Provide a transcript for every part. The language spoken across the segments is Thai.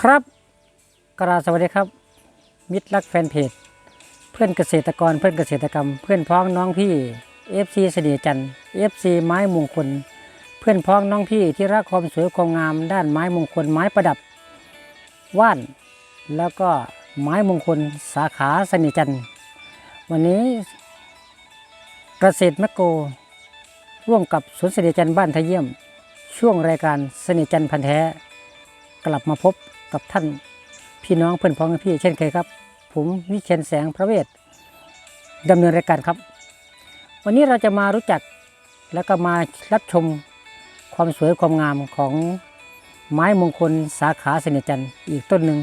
ครับกราสวัสดีครับ มิตรรักแฟนเพจ เพื่อนเกษตรกรเพื่อนเกษตรกรรม เพื่อนพ้องน้องพี่ FC เสน่ห์จันทร์ FC ไม้มงคล เพื่อนพ้องน้องพี่ที่รักความสวยความงาม ด้านไม้มงคลไม้ประดับ ว่าน แล้วก็ไม้มงคลสาขาเสน่ห์จันทร์ วันนี้เกษตรแมคโกรร่วมกับสวนเสน่ห์จันทร์บ้านทะเยี่ยม ช่วงรายการเสน่ห์จันทร์พันแท้ กลับมาพบ กับท่านพี่น้องเพื่อนพ้องพี่เช่นเคยครับ ผมวิเชียนแสงพระเวทดำเนินรายการครับ วันนี้เราจะมารู้จักแล้วก็มารับชมความสวยความงามของไม้มงคลสาขาเสนจันทร์อีกต้นหนึ่ง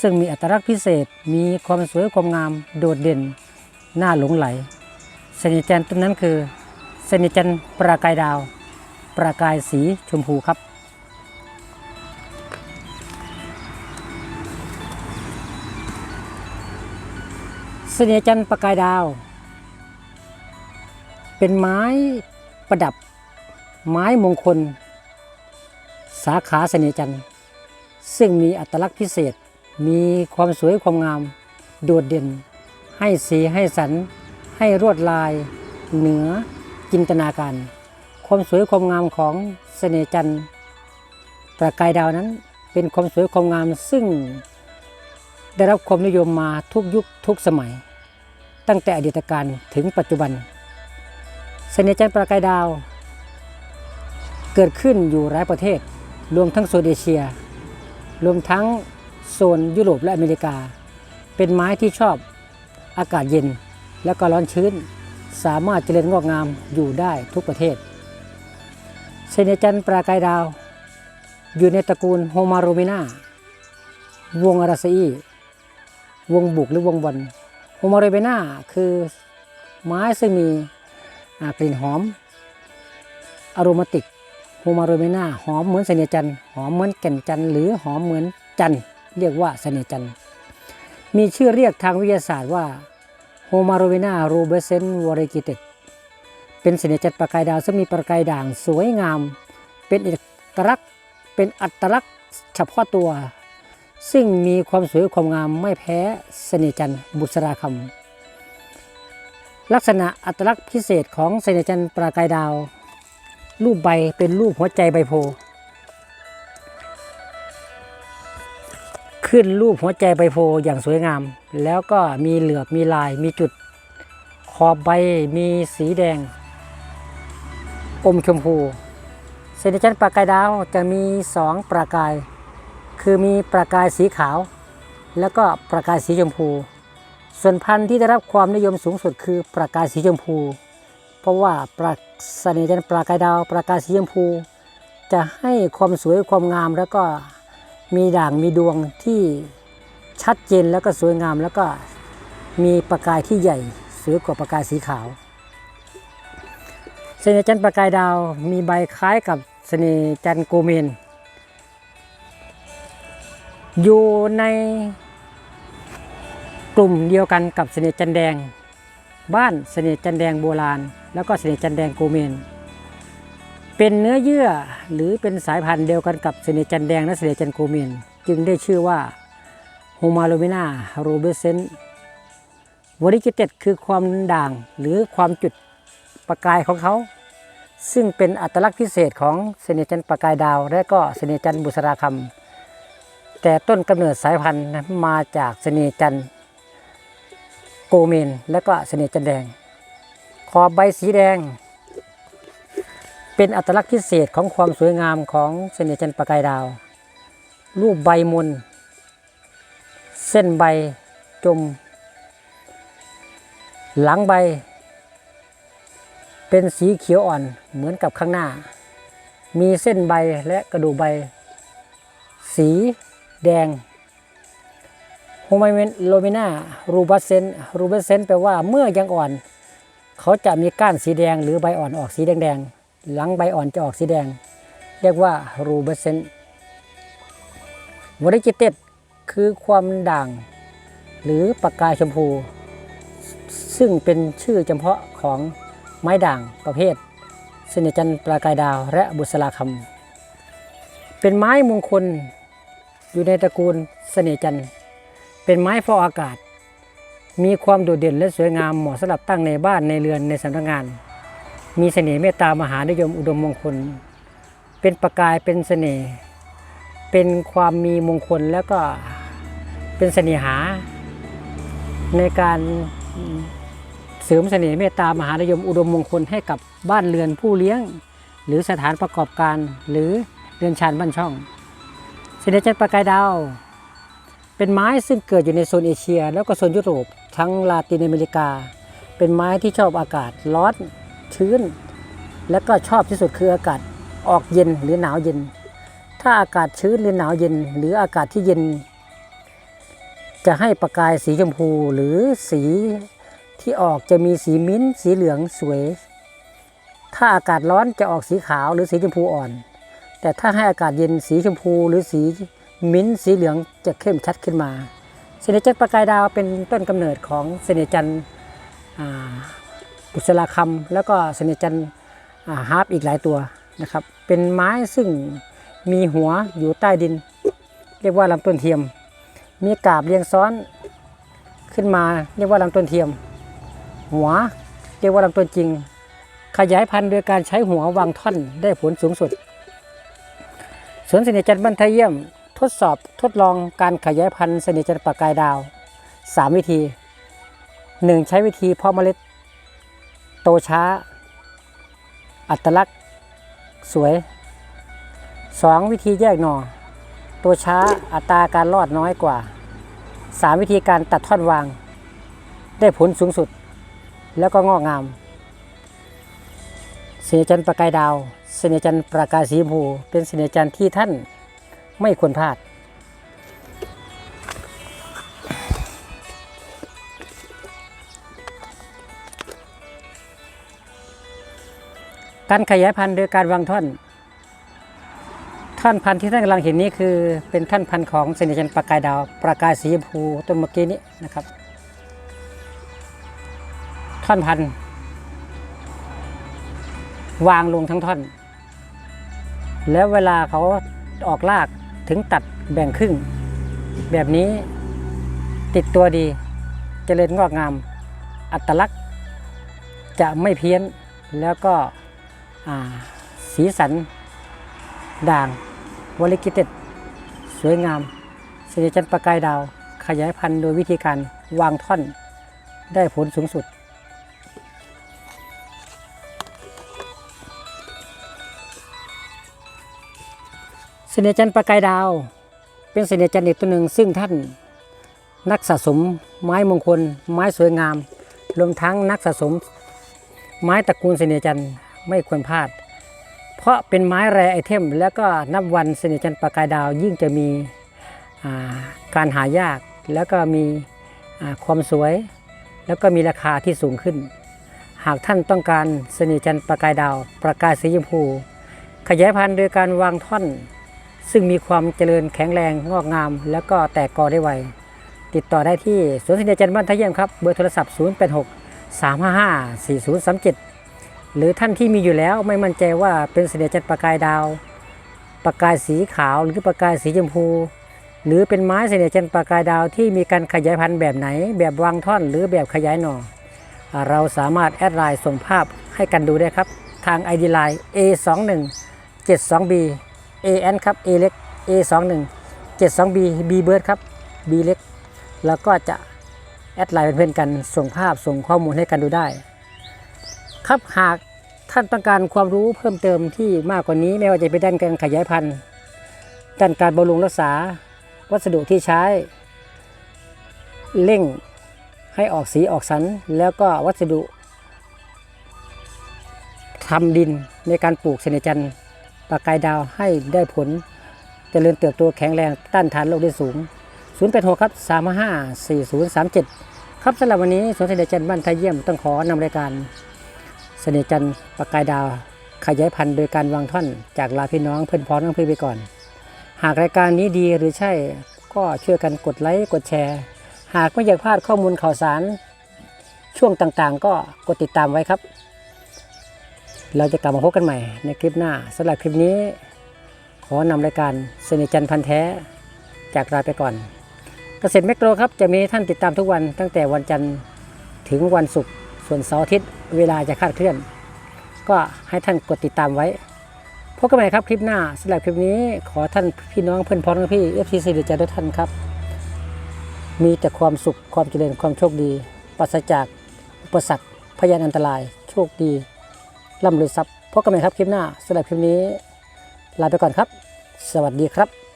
ซึ่งมีอัตลักษณ์พิเศษมีความสวยความงามโดดเด่นน่าหลงไหลเสนจันทร์ต้นนั้นคือเสนจันทร์ประกายดาว ประกายสีชมพูครับ สน่ห์จันประกายดาว เป็นไม้ประดับ ไม้มงคล สาขาเสน่ห์จันซึ่งมีอัตลักษณ์พิเศษ มีความสวยความงาม โดดเด่น ให้สีให้สัน ให้รวดลาย เหนือจินตนาการ ความสวยความงามของเสน่จันประกายดาวนั้นเป็นความสวยความงามซึ่งได้รับความนิยมมาทุกยุคทุกสมัย ตั้งแต่อดีตการถึงปัจจุบัน เสน่ห์จันทร์ประกายดาว เกิดขึ้นอยู่หลายประเทศ รวมทั้งโซนเอเชีย รวมทั้งโซนยุโรปและอเมริกา เป็นไม้ที่ชอบอากาศเย็นและก็ร้อนชื้น สามารถเจริญงอกงามอยู่ได้ทุกประเทศเสน่ห์จันทร์ประกายดาว อยู่ในตระกูลโฮมาโรมินาวงอาราซีวงบุกหรือวงบอล โฮมาเรเบนาคือไม้ซึ่งมีกลิ่นหอมอโรมาติกโฮมาเรเบนาหอมเหมือนเสน่จันทร์หอมเหมือนแก่นจันทร์หรือหอมเหมือนจันทร์เรียกว่าเสน่จันทร์มีชื่อเรียกทางวิทยาศาสตร์ว่าโฮมาโรเบนาโรเบเซนวอริกิเตเป็นเสน่จันทร์ประกายดาวซึ่งมีประกายด่างสวยงาม เป็นเอกลักษณ์เป็นอัตลักษณ์เฉพาะตัว ซึ่งมีความสวยความงามไม่แพ้เสน่จันบุษราคำลักษณะอัตลักษณ์พิเศษของเสน่จันประกายดาว รูปใบเป็นรูปหัวใจใบโพขึ้นรูปหัวใจใบโพอย่างสวยงาม แล้วก็มีเหลือบมีลายมีจุด ขอบใบมีสีแดง อมชมพูเสน่จันประกายดาวจะมีสองประกาย คือมีประกายสีขาว แล้วก็ประกายสีชมพู ส่วนพันธุ์ที่ได้รับความนิยมสูงสุดคือประกายสีชมพู เพราะว่าประเสน่ห์จันประกายดาวประกายสีชมพู จะให้ความสวยความงามแล้วก็มีด่างมีดวงที่ชัดเจนแล้วก็สวยงามแล้วก็มีประกายที่ใหญ่สวยกว่าประกายสีขาวเสน่ห์จันประกายดาวมีใบคล้ายกับเสน่ห์จันโกเมน อยู่ในกลุ่มเดียวกันกับเสน่ห์จันแดง บ้านเสน่ห์จันแดงโบราณ แล้วก็เสน่ห์จันแดงโกเมน เป็นเนื้อเยื่อหรือเป็นสายพันธุ์เดียวกันกับเสน่ห์จันแดงและเสน่ห์จันโกเมน จึงได้ชื่อว่าโฮมาโลมิน่าโรเบเซนวอริจิเต็ดคือความด่างหรือความจุดประกายของเขา ซึ่งเป็นอัตลักษณ์พิเศษของเสน่ห์จันประกายดาว และก็เสน่ห์จันบุษราคำ แต่ต้นกำเนิดสายพันธุ์มาจากเสน่ห์จันโกเมนและก็เสน่ห์จันแดง ขอบใบสีแดง เป็นอัตลักษณ์พิเศษของความสวยงามของเสน่ห์จันประกายดาว รูปใบมนเส้นใบจม หลังใบ เป็นสีเขียวอ่อนเหมือนกับข้างหน้า มีเส้นใบและกระดูกใบ สี แดงโฮไมเมนโลมินารูบัสเซนรูบัสเซนแปลว่าเมื่อยังอ่อน เขาจะมีก้านสีแดงหรือใบอ่อนออกสีแดงๆ หลังใบอ่อนจะออกสีแดง เรียกว่ารูบัสเซนวอริจิเต็ดคือความด่าง หรือประกายชมพู ซึ่งเป็นชื่อเฉพาะของไม้ด่างประเภทเสน่ห์จันทร์ประกายดาวและบุษราคำเป็นไม้มงคล อยู่ในตระกูลเสน่จันทร์เป็นไม้ฟอกอากาศ มีความโดดเด่นและสวยงามเหมาะสำหรับตั้งในบ้านในเรือนในสำนักงาน มีเสน่ห์เมตตามหานิยมอุดมมงคล เป็นประกายเป็นเสน่ห์เป็นความมีมงคลแล้วก็เป็นเสน่หา ในการเสริมเสน่ห์เมตตามหานิยมอุดมมงคลให้กับบ้านเรือนผู้เลี้ยง หรือสถานประกอบการหรือเรือนชานบ้านช่อง เสน่ห์จันทร์ประกายดาว เป็นไม้ซึ่งเกิดอยู่ในโซนเอเชีย แล้วก็โซนยุโรป ทั้งลาตินอเมริกา เป็นไม้ที่ชอบอากาศร้อนชื้น และก็ชอบที่สุดคืออากาศออกเย็นหรือหนาวเย็น ถ้าอากาศชื้นหรือหนาวเย็น หรืออากาศที่เย็น จะให้ประกายสีชมพูหรือสีที่ออกจะมีสีมิ้นสีเหลืองสวย ถ้าอากาศร้อนจะออกสีขาวหรือสีชมพูอ่อน แต่ถ้าให้อากาศเย็นสีชมพูหรือสีมิ้นสีเหลืองจะเข้มชัดขึ้นมาเสน่ห์จันทร์ประกายดาวเป็นต้นกำเนิดของเสน่ห์จันบุษราคำแล้วก็เสน่ห์จันฮาร์ปอีกหลายตัวนะครับ เป็นไม้ซึ่งมีหัวอยู่ใต้ดิน เรียกว่าลำต้นเทียม มีกาบเรียงซ้อนขึ้นมาเรียกว่าลำต้นเทียม หัวเรียกว่าลำต้นจริง ขยายพันธุ์โดยการใช้หัววางท่อนได้ผลสูงสุด สวนเสน่ห์จันทร์บ้านทเยี่ยม ทดสอบทดลองการขยายพันธุ์เสน่ห์จันทร์ปากกายดาว 3 วิธี 1. ใช้วิธีเพาะเมล็ด โตช้า อัตลักษณ์ สวย 2. วิธีแยกหน่อตัวช้าอัตราการรอดน้อยกว่า 3 วิธีการตัดท่อนวาง ได้ผลสูงสุด แล้วก็งอกงาม สน่จันทร์ประกายดาว เสน่จันทร์ประกายสีชมพูเป็นเสน่จันทร์ที่ท่านไม่ควรพลาด การขยายพันธุ์โดยการวางท่อน ท่อนพันธุ์ที่ท่านกำลังเห็นนี้คือเป็นท่อนพันธุ์ของเสน่จันทร์ประกายดาว ประกายสีชมพูต้นเมื่อกี้นี้นะครับ ท่อนพันธุ์ วางลงทั้งท่อน แล้วเวลาเขาออกรากถึงตัดแบ่งครึ่ง แบบนี้ติดตัวดีเจริญงอกงาม อัตลักษณ์จะไม่เพี้ยนแล้วก็สีสัน ด่างวลิกิเต็ดสวยงามเสน่จันประกายดาว ขยายพันธุ์โดยวิธีการวางท่อนได้ผลสูงสุด เสน่จันทร์ประกายดาว เป็นเสน่จันทร์อีกตัวหนึ่งซึ่งท่านนักสะสมไม้มงคล ไม้สวยงาม รวมทั้งนักสะสม ไม้ตระกูลเสน่จันทร์ไม่ควรพลาด เพราะเป็นไม้แรไอเทม แล้วก็นับวันเสน่จันทร์ประกายดาวยิ่งจะมีาการหายากแล้วก็มีความสวย แล้วก็มีราคาที่สูงขึ้น หากท่านต้องการเสน่จันทร์ประกายดาว ประกายสีชมพู ขยายพันธุ์โดยการวางท่อน ซึ่งมีความเจริญแข็งแรงงอกงาม แล้วก็แตกกอได้ไว ติดต่อได้ที่สวนเสน่ห์จันทร์บ้านทะเยี่ยมครับ เบอร์โทรศัพท์ 086 355 4037 หรือท่านที่มีอยู่แล้วไม่มั่นใจว่าเป็นเสน่ห์จันทร์ประกายดาว ประกายสีขาวหรือประกายสีชมพู หรือเป็นไม้เสน่ห์จันทร์ประกายดาวที่มีการขยายพันธุ์แบบไหน แบบวางท่อนหรือแบบขยายหน่ออ่าเราสามารถแอดไลน์ส่งภาพให้กันดูได้ครับ ทาง ID Line A21 72B AN ครับ A เล็ก A21 72B B Bird ครับ B เล็ก แล้วก็จะแอดไลน์เป็นเพื่อนกัน ส่งภาพส่งข้อมูลให้กันดูได้ ครับหากท่านต้องการความรู้เพิ่มเติมที่มากกว่านี้ ไม่ว่าจะเป็นด้านการขยายพันธุ์ ด้านการบำรุงรักษา วัสดุที่ใช้ เร่งให้ออกสีออกสัน แล้วก็วัสดุทำดินในการปลูกเสนจันทร์ ปากกายดาวให้ได้ผลเจริญเติบโตแข็งแรงต้านทานโรคได้สูง 086 ครับ 3 5 4037 ครับสำหรับวันนี้สวนเสน่จันทร์บ้านไทยเยี่ยมต้องขอนำรายการเสน่จันทร์ปากกายดาว ขยายพันธุ์โดยการวางท่อนจากลาพี่น้องเพื่อนพ้องน้องพี่ไปก่อน หากรายการนี้ดีหรือใช่ก็ช่วยกันกดไลค์กดแชร์ หากไม่อยากพลาดข้อมูลข่าวสาร ช่วงต่างๆ ก็กดติดตามไว้ครับ เราจะกลับมาพบกันใหม่ในคลิปหน้าสำหรับคลิปนี้ ขอนำรายการเสนจันพันแท้จากลาไปก่อน เกษตรแมกโรครับจะมีท่านติดตามทุกวันตั้งแต่วันจันทร์ถึงวันศุกร์ส่วนเสาร์อาทิตย์เวลาจะคาดเคลื่อน ก็ให้ท่านกดติดตามไว้พบกันใหม่ครับคลิปหน้าสำหรับคลิปนี้ขอท่านพี่น้องเพื่อนพ้องพี่เอฟซีซีดีใจทุกท่านครับ มีแต่ความสุขความเจริญความโชคดีปราศจากอุปสรรคพยานอันตรายโชคดี ร่ำรวยทรัพย์พบกันใหม่ครับคลิปหน้าสำหรับคลิปนี้ลาไปก่อนครับ สวัสดีครับ